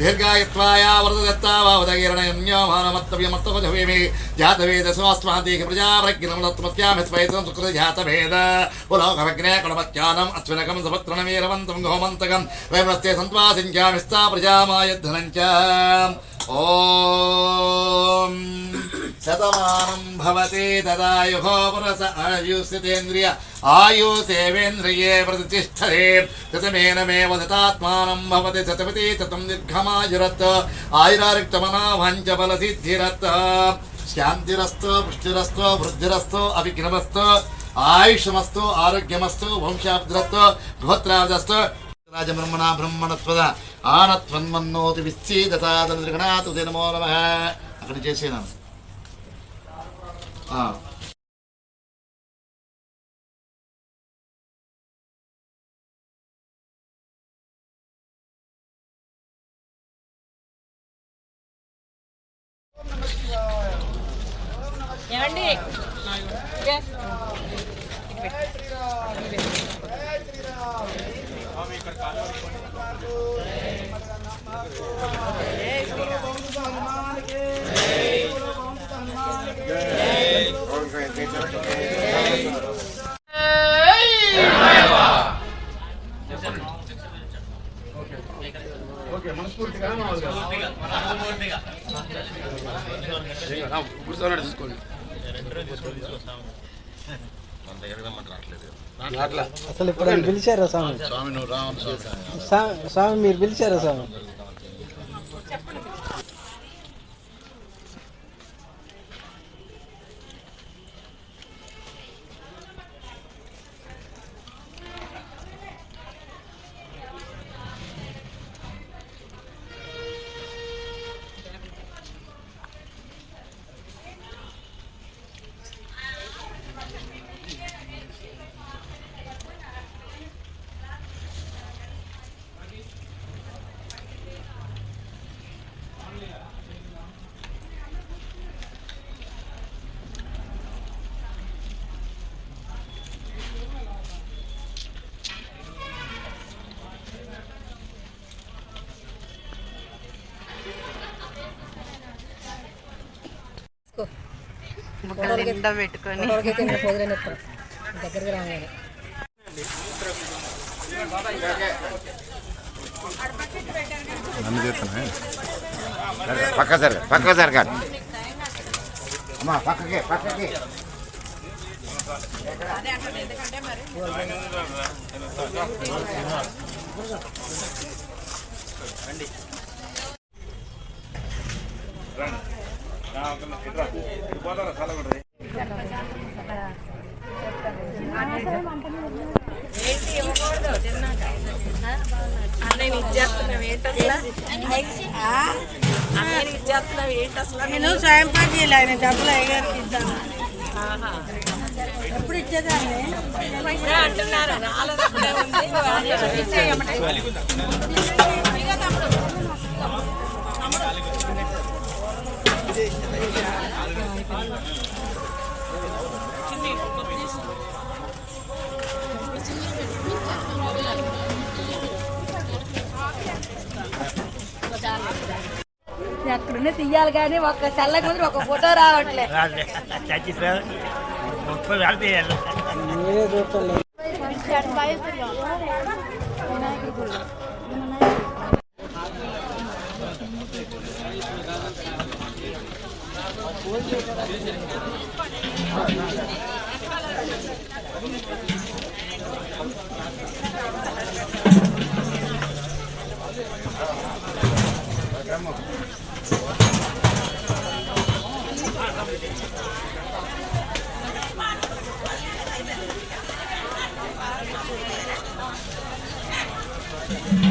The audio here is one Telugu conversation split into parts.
దీర్ఘాయుత్వాయా వరదత్తావదగీరణయన్యో మానమత్తవ్యమత్తవజవేమి జాతవేదసోస్మాదేహి సుకృత జాతభేద పులోకమగ్నే కులమత్యానం అశ్వినకం సపత్రణమీరవంతం గోమంతకం వైమస్తే సంత్వాసించామిస్తా ప్రజామాయద్ధనం చ ఓం శతమానం భవతి తదాయుః పురస ఆయుస్థితేంద్రియ ఆయుసేవేంద్రియే ప్రతిష్టతే శతమేనమేవ శతాత్మానం భవతి శతపతి శతం దీర్ఘమాయురత్. ఆయురారిక్తమనా వాంఛ బలసిద్ధిరత్. శాంతిరస్తు పుష్టిరస్తు వృద్ధిరస్తు అవిఘ్నమస్తు ఆయుషమస్తు ఆరోగ్యమస్తు వంశాబ్ద్రస్తు గోత్రాబ్దస్తు రాజబ్రహ్మణ బ్రహ్మణస్వద ఆనత్వన్మన్నోతి విచ్ఛేదతాదనృగణాతు నమో నమ అక్కడ చేసేనాను ఆ. ఏమండి చూసుకోండి అట్లా అసలు ఇప్పుడు పిలిచారా స్వామి? స్వామి నువ్వు రావాలి స్వామి. స్వామి మీరు పిలిచారా స్వామి? నిండా పెట్టుకొని. దగ్గరికి రావాలి. నన్ను చేస్తున్నా పక్క జరగ పక్క జరగాలి. అమ్మా పక్కకి పక్కకి. అన్నయ్య ఇచ్చేస్తున్నావు ఏంటి అసలు అన్నయ్య ఇచ్చేస్తున్నావు ఏంటి అసలు నేను సాయం పని చేయాలి ఆయన డబ్బులు అయ్యగారికి ఇద్దాం ఎప్పుడు ఇచ్చేదాన్ని అంటున్నారు రాలేదు. ఎక్కడున్నా తీయాలి కానీ ఒక సెల్లకు ముందు ఒక ఫోటో రావట్లేదు Thank you. Gracias.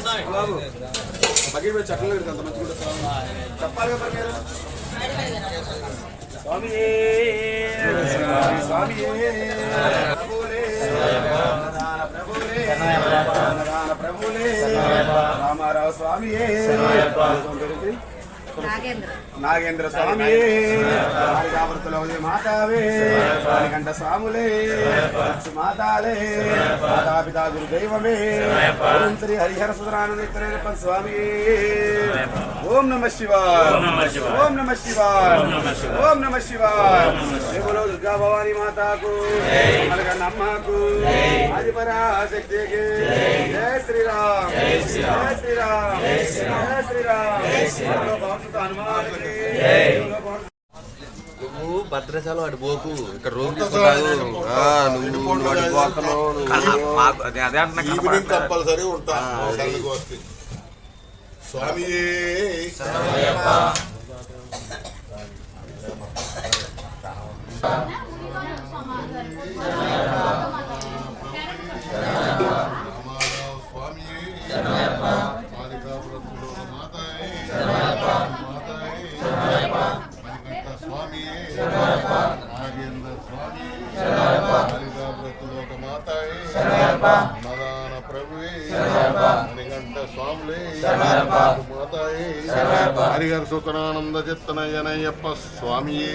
స్వామి చెప్పాలి కదా మీరు స్వామి? స్వామి ప్రభులే ప్రభులే ప్రభులే రామారావు స్వామి నాగేంద్ర. నాగేంద్ర స్వామి. కావృతుల మాతావే. మణికంఠ స్వాములే. మాతాలే. మాతాపితా గురుదైవమే. ఓం శ్రీ హరిహర సుధరానంద స్వామి. ఓం నమ శివాయ. ఓం నమ శివాయ. ఓం నమ శివాయ. బోలో దుర్గా భవానీ మాతాకు. మలగన్న అమ్మకు ఆదిపరాశక్తికి. జయ శ్రీరామ్. జయ శ్రీరామ్. జయ శ్రీరామ్. హనుమానుడికి బోలో భగవంతుడు నువ్వు భద్రశాల వాడి పోకు ఇక్కడ రూమ్ తీసుకుంటావు నువ్వు వాడి పోతున్నావు నువ్వు ఈవినింగ్ కంపల్సరీ ఉంటా స్వామి మణికంఠ స్వామి నాగేంద్ర స్వామి కాళికాపురత్తులోక మాతాయే మదాన ప్రభువే మణికంఠ స్వాములే. మాతాయే. హరిహర సుతనానంద చిత్తనయనయ్యప్ప స్వామియే.